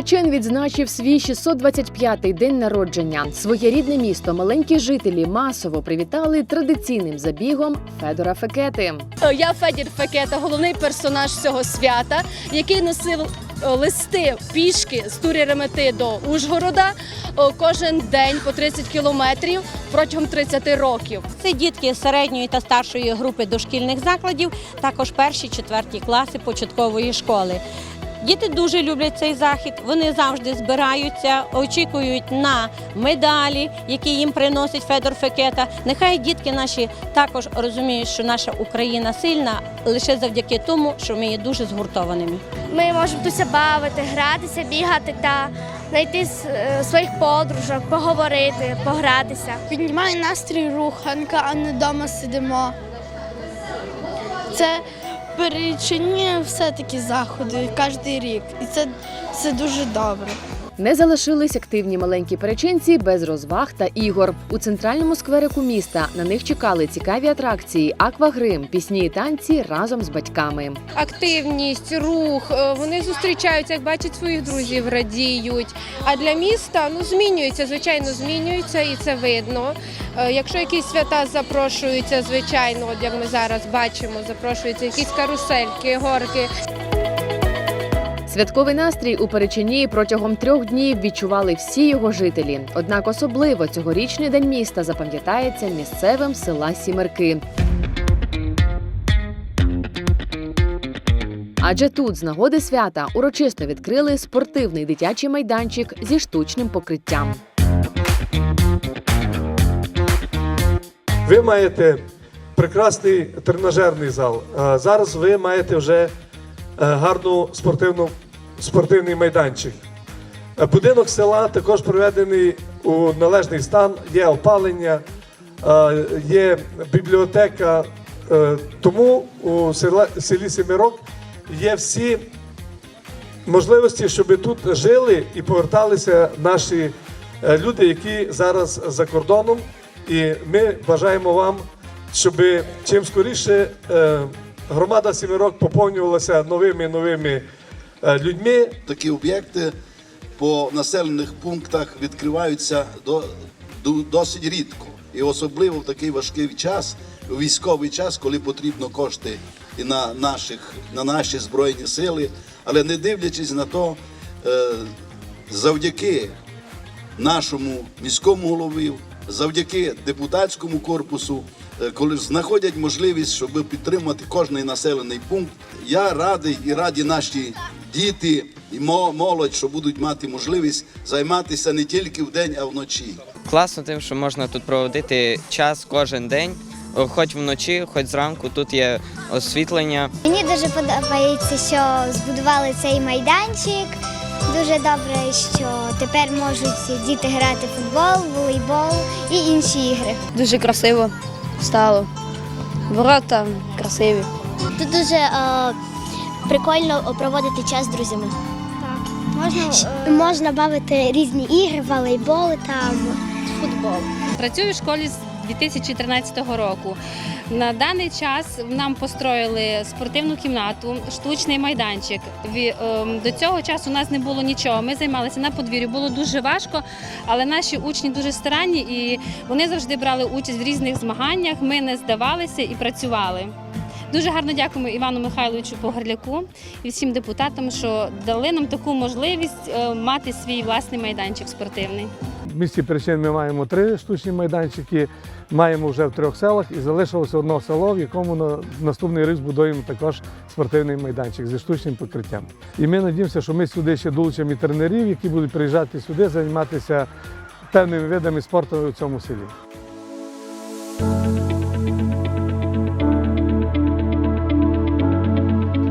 Перечин відзначив свій 625-й день народження. Своє рідне місто маленькі жителі масово привітали традиційним забігом Федора Фекети. Я Федір Фекета, головний персонаж цього свята, який носив листи пішки з турі Ремети до Ужгорода кожен день по 30 кілометрів протягом 30 років. Це дітки середньої та старшої групи дошкільних закладів, також перші, четверті класи початкової школи. Діти дуже люблять цей захід. Вони завжди збираються, очікують на медалі, які їм приносить Федор Фекета. Нехай дітки наші також розуміють, що наша Україна сильна лише завдяки тому, що ми є дуже згуртованими. Ми можемо туся бавити, гратися, бігати та знайти е, своїх подружок, поговорити, погратися. Піднімає настрій руханка, а не вдома сидимо. Це перечині все-таки заходи кожен рік. І це, це дуже добре. Не залишились активні маленькі перечинці без розваг та ігор. У центральному скверику міста на них чекали цікаві атракції, аквагрим, пісні і танці разом з батьками. активність, рух. е, Вони зустрічаються, як бачать своїх друзів, радіють. А для міста ну змінюється, звичайно, змінюється, і це видно. Е, Якщо якісь свята запрошуються, звичайно, от як ми зараз бачимо, запрошуються якісь карусельки, горки. Святковий настрій у Перечині протягом трьох днів відчували всі його жителі. Однак особливо цьогорічний день міста запам'ятається місцевим села Сімерки. Адже тут з нагоди свята урочисто відкрили спортивний дитячий майданчик зі штучним покриттям. Ви маєте прекрасний тренажерний зал. Зараз ви маєте вже гарну спортивну, спортивний майданчик. Е, Будинок села також приведений у належний стан, є опалення, е, є бібліотека. Е, Тому у селі Семирок є всі можливості, щоб тут жили і поверталися наші е, люди, які зараз за кордоном. І ми бажаємо вам, щоб чим скоріше е, громада Сімирок поповнювалася новими новими е, людьми, такі об'єкти по населених пунктах відкриваються до, до- досить рідко. І особливо в такий важкий час, військовий час, коли потрібно кошти і на, наших, на наші збройні сили. Але не дивлячись на то, е, завдяки нашому міському голові, завдяки депутатському корпусу, коли знаходять можливість, щоб підтримати кожний населений пункт. Я радий і раді наші діти і молодь, що будуть мати можливість займатися не тільки вдень, а вночі. Класно тим, що можна тут проводити час кожен день, хоч вночі, хоч зранку. Тут є освітлення. Мені дуже подобається, що збудували цей майданчик. Дуже добре, що тепер можуть діти грати в футбол, волейбол і інші ігри. Дуже красиво стало. Ворота красиві. Тут дуже е, прикольно проводити час з друзями. Можна, можна бавити різні ігри, волейбол, там, футбол. Працюю в школі з 2013 року. На даний час нам построїли спортивну кімнату, штучний майданчик. Ем, До цього часу у нас не було нічого. Ми займалися на подвір'ю. Було дуже важко, але наші учні дуже старанні і вони завжди брали участь в різних змаганнях. Ми не здавалися і працювали. Дуже гарно дякуємо Івану Михайловичу Погорляку і всім депутатам, що дали нам таку можливість е, мати свій власний майданчик спортивний. В місті причин ми маємо три штучні майданчики, маємо вже в трьох селах і залишилося одне село, в якому на наступний рік будуємо також спортивний майданчик зі штучним покриттям. І ми надіємося, що ми сюди ще долучимо і тренерів, які будуть приїжджати сюди, займатися певними видами спорту у цьому селі.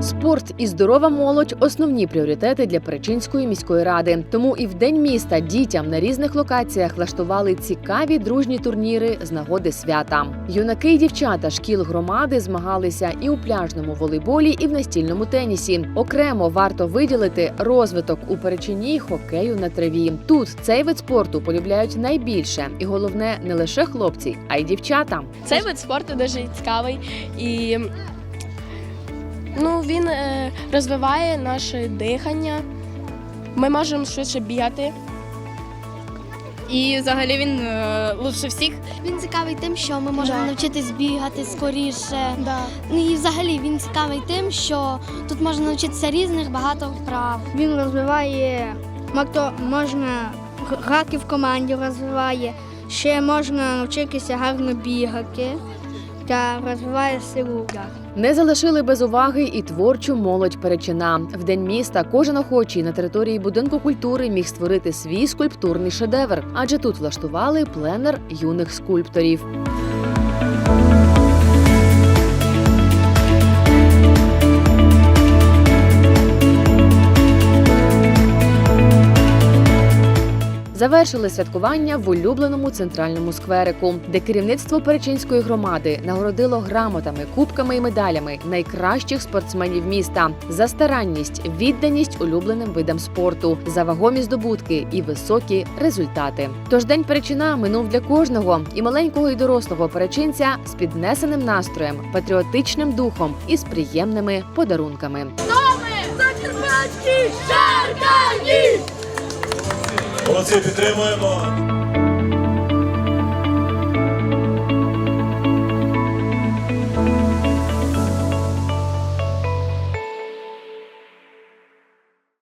Спорт і здорова молодь основні пріоритети для Перечинської міської ради. Тому і в день міста дітям на різних локаціях влаштували цікаві дружні турніри з нагоди свята. Юнаки й дівчата шкіл громади змагалися і у пляжному волейболі, і в настільному тенісі. Окремо варто виділити розвиток у Перечині хокею на траві. Тут цей вид спорту полюбляють найбільше, і головне не лише хлопці, а й дівчата. Цей вид спорту дуже цікавий і ну, він е, розвиває наше дихання. Ми можемо швидше бігати. І взагалі він е, лучше всіх. Він цікавий тим, що ми можемо Да. навчитись бігати скоріше. Да. Ну і взагалі він цікавий тим, що тут можна навчитися різних багато вправ. Він розвиває, макто можна грати в команді розвиває, ще можна навчитися гарно бігати та розвиває силу удар. Не залишили без уваги і творчу молодь Перечина. В день міста кожен охочий на території будинку культури міг створити свій скульптурний шедевр, адже тут влаштували пленер юних скульпторів. Завершили святкування в улюбленому центральному скверику, де керівництво Перечинської громади нагородило грамотами, кубками і медалями найкращих спортсменів міста за старанність, відданість улюбленим видам спорту, за вагомі здобутки і високі результати. Тож день Перечина минув для кожного і маленького і дорослого перечинця з піднесеним настроєм, патріотичним духом і з приємними подарунками. Молодці, підтримуємо.